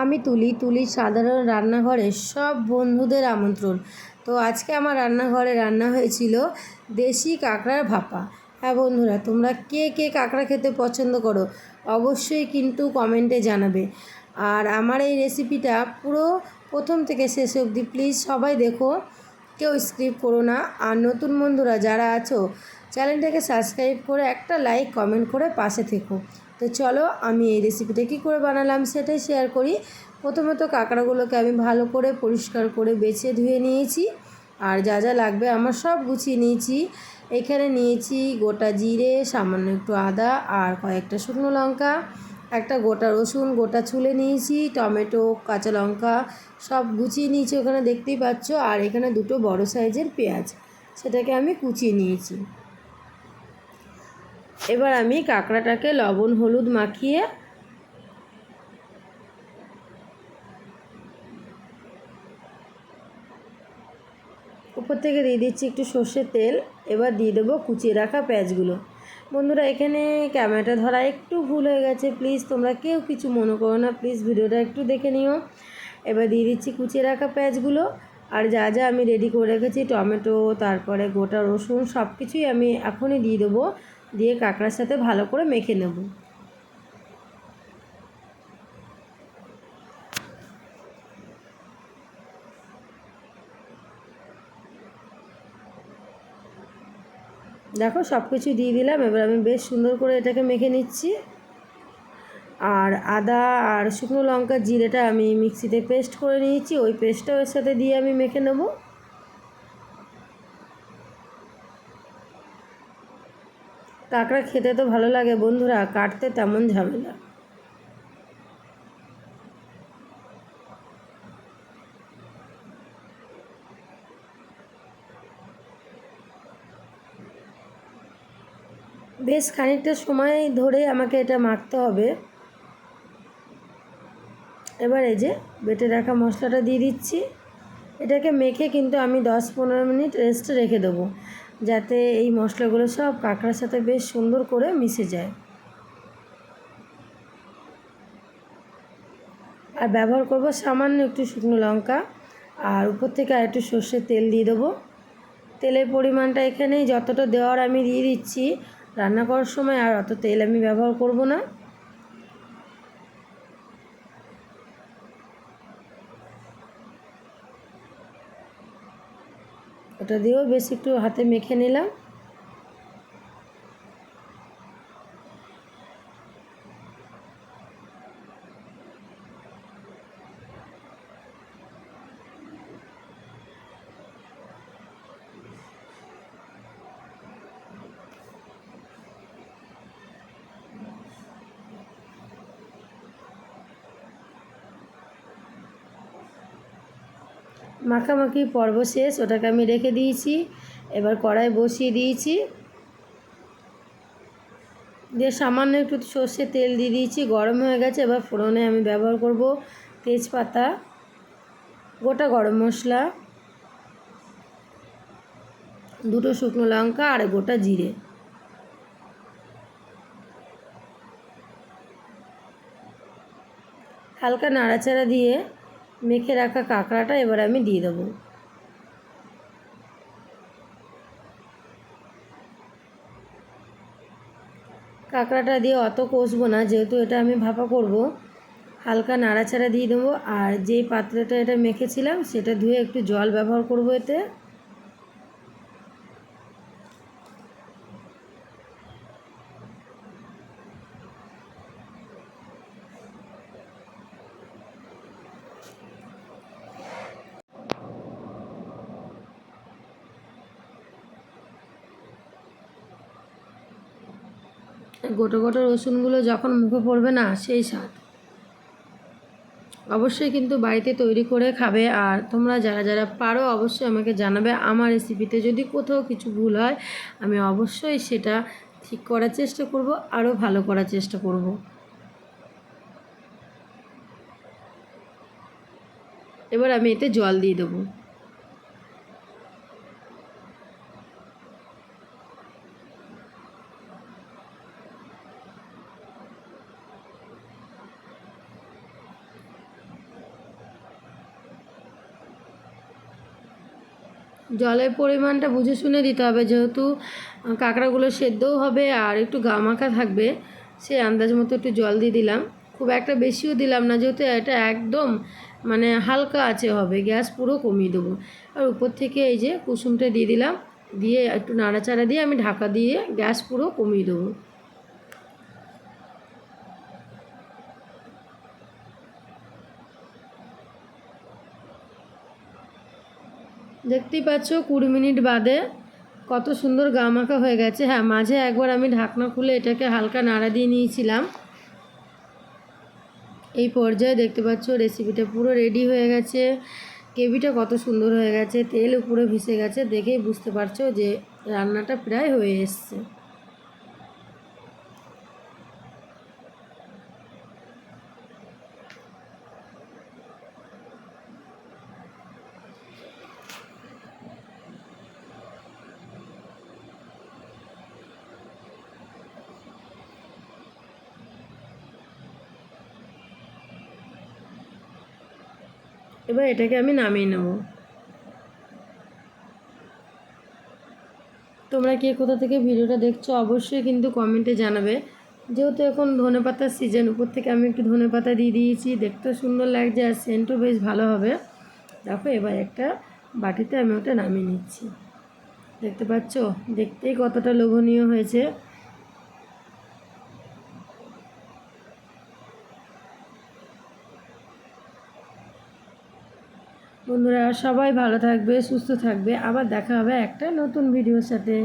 আমি তুলি তুলি সাধারণ রান্নাঘরে সব বন্ধুদের আমন্ত্রণ। তো আজকে আমার রান্নাঘরে রান্না হয়েছিল দেশি কাঁকড়ার ভাপা। হ্যাঁ বন্ধুরা, তোমরা কে কে কাঁকড়া খেতে পছন্দ করো অবশ্যই কিন্তু কমেন্টে জানাবে। আর আমার এই রেসিপিটা পুরো প্রথম থেকে শেষ অবধি প্লিজ সবাই দেখো, কেউ স্ক্রিপ করো না। আর নতুন বন্ধুরা যারা আছো চ্যানেলটাকে সাবস্ক্রাইব করে একটা লাইক, কমেন্ট করে পাশে থেকো। তো চলো, আমি এই রেসিপিটা কী করে বানালাম সেটাই শেয়ার করি। প্রথমত কাঁকড়াগুলোকে আমি ভালো করে পরিষ্কার করে বেছে ধুয়ে নিয়েছি। আর যা যা লাগবে আমার সব গুছিয়ে নিয়েছি। এখানে নিয়েছি গোটা জিরে, সামান্য একটু আদা আর কয়েকটা শুকনো লঙ্কা, একটা গোটা রসুন, গোটা ছুলে নিয়েছি, টমেটো, কাঁচা লঙ্কা, সব গুছিয়ে নিয়েছি ওখানে দেখতেই পাচ্ছ। আর এখানে দুটো বড় সাইজের পেঁয়াজ, সেটাকে আমি কুচিয়ে নিয়েছি। এবার আমি কাঁকড়াটাকে লবণ, হলুদ মাখিয়ে উপর থেকে দিয়ে দিচ্ছি একটু সর্ষের তেল। এবার দিয়ে দেবো কুচিয়ে রাখা পেঁয়াজগুলো। বন্ধুরা, এখানে ক্যামেরাটা ধরা একটু ভুল হয়ে গেছে। প্লিজ, তোমরা কেউ কিছু মনে করো না। প্লিজ, ভিডিওটা একটু দেখে নিও। এবার দিয়ে দিচ্ছি কুচিয়ে রাখা পেঁয়াজগুলো। আর যা যা আমি রেডি করে রেখেছি, টমেটো, তারপরে গোটা রসুন সব কিছুই আমি এখনই দিয়ে দেবো। দিয়ে কাঁকড়ার সাথে ভালো করে মেখে নেব। দেখো সব কিছু দিয়ে দিলাম, এবার আমি বেশ সুন্দর করে এটাকে মেখে নিচ্ছি। আর আদা আর শুকনো লঙ্কা জিরেটা আমি মিক্সিতে পেস্ট করে নিয়েছি, ওই পেস্টটাও এর সাথে দিয়ে আমি মেখে নেব। কাঁকড়া খেতে তো ভালো লাগে বন্ধুরা, কাটতে তেমন ঝামেলা। বেশ খানিকটা সময় ধরে আমাকে এটা মাখতে হবে। এবার এই যে বেটে রাখা মশলাটা দিয়ে দিচ্ছি। এটাকে মেখে কিন্তু আমি দশ পনেরো মিনিট রেস্টে রেখে দেবো। যাতে এই মশলাগুলো সব কাঁকড়ার সাথে বেশ সুন্দর করে মিশে যায়। আর ব্যবহার করব সামান্য একটু শুকনো লঙ্কা, আর উপর থেকে আর একটু সর্ষের তেল দিয়ে দেবো। তেলের পরিমাণটা এখানেই, যতটা দেওয়ার আমি দিয়ে দিচ্ছি, রান্না করার সময় আর অত তেল আমি ব্যবহার করব না। ওটা দিয়েও বেশ একটু হাতে মেখে নিলাম। মাখামাখি পর্ব শেষ, ওটাকে আমি রেখে দিয়েছি। এবার কড়াই বসিয়ে দিয়েছি। দিয়ে সামান্য একটু সর্ষে তেল দিয়ে দিয়েছি, গরম হয়ে গেছে। এবার ফোড়নে আমি ব্যবহার করব তেজপাতা, গোটা গরম মশলা, দুটো শুকনো লঙ্কা আর গোটা জিরে। হালকা নাড়াচাড়া দিয়ে মেখে রাখা কাঁকড়াটা এবার আমি দিয়ে দেবো। কাঁকড়াটা দিয়ে অত কষবো না, যেহেতু এটা আমি ভাপা করব, হালকা নাড়াচাড়া দিয়ে দেবো। আর যেই পাত্রটা এটা মেখেছিলাম, সেটা ধুয়ে একটু জল ব্যবহার করব এতে। গোটো গোটো রসুনগুলো যখন মুখে পড়বে না, সেই স্বাদ। অবশ্যই কিন্তু বাড়িতে তৈরি করে খাবে আর তোমরা যারা যারা পারো অবশ্যই আমাকে জানাবে আমার রেসিপিতে যদি কোথাও কিছু ভুল হয়, আমি অবশ্যই সেটা ঠিক করার চেষ্টা করব, আরও ভালো করার চেষ্টা করব। এবার আমি এতে জল দিয়ে দেবো। জলের পরিমাণটা বুঝে শুনে দিতে হবে, যেহেতু কাঁকড়াগুলো সেদ্ধও হবে আর একটু গামাখা থাকবে, সে আন্দাজ মতো একটু জল দিয়ে দিলাম। খুব একটা বেশিও দিলাম না, যেহেতু এটা একদম মানে হালকা আছে হবে, গ্যাস পুরো কমিয়ে দেবো। আর উপর থেকে এই যে কুসুমটা দিয়ে দিলাম, দিয়ে একটু নাড়াচাড়া দিয়ে আমি ঢাকা দিয়ে গ্যাস পুরো কমিয়ে দেবো। দেখতেই পাচ্ছ কুড়ি মিনিট বাদে কত সুন্দর গা মাখা হয়ে গেছে। হ্যাঁ মাঝে একবার আমি ঢাকনা খুলে এটাকে হালকা নাড়া দিয়ে নিয়েছিলাম। এই পর্যায়ে দেখতে পাচ্ছ রেসিপিটা পুরো রেডি হয়ে গেছে। কেবিটা কত সুন্দর হয়ে গেছে, তেল উপরে ভেসে গেছে, দেখেই বুঝতে পারছ যে রান্নাটা প্রায় হয়ে এসছে। এবার এটাকে আমি নামিয়ে নেব। তোমরা কে কোথা থেকে ভিডিওটা দেখছ অবশ্যই কিন্তু কমেন্টে জানাবে। যেহেতু এখন ধনে পাতার সিজন উপর থেকে আমি একটু ধনে পাতা দিয়ে দিয়েছি, দেখতে সুন্দর লাগছে আর সেন্টও বেশ ভালো হবে। দেখো এবার একটা বাটিতে আমি ওটা নামিয়ে নিচ্ছি। দেখতে পাচ্ছ? দেখতেই কতটা লোভনীয় হয়েছে। বন্ধুরা সবাই ভালো থাকবে সুস্থ থাকবে। আবার দেখা হবে একটা নতুন ভিডিওর সাথে।